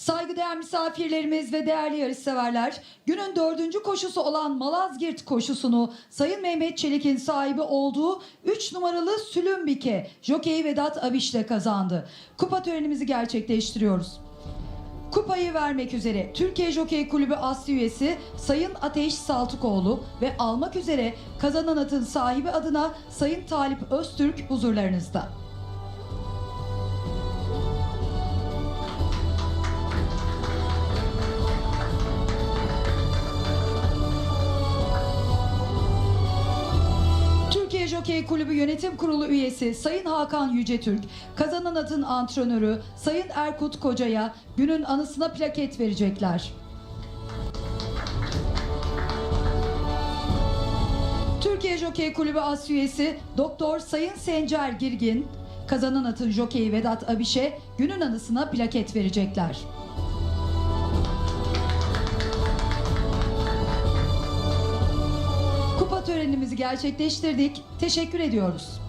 Saygıdeğer misafirlerimiz ve değerli yarışseverler, günün dördüncü koşusu olan Malazgirt koşusunu Sayın Mehmet Çelik'in sahibi olduğu 3 numaralı Sülümbike Jockey Vedat Abiş'le kazandı. Kupa törenimizi gerçekleştiriyoruz. Kupayı vermek üzere Türkiye Jokey Kulübü Aslı üyesi Sayın Ateş Saltıkoğlu ve almak üzere kazanan atın sahibi adına Sayın Talip Öztürk huzurlarınızda. Jokey Kulübü Yönetim Kurulu üyesi Sayın Hakan Yücetürk, kazanan atın antrenörü Sayın Erkut Koca'ya günün anısına plaket verecekler. Türkiye Jokey Kulübü As üyesi Doktor Sayın Sencer Girgin, kazanan atın jokeyi Vedat Abiş'e günün anısına plaket verecekler. Kupa törenimizi gerçekleştirdik. Teşekkür ediyoruz.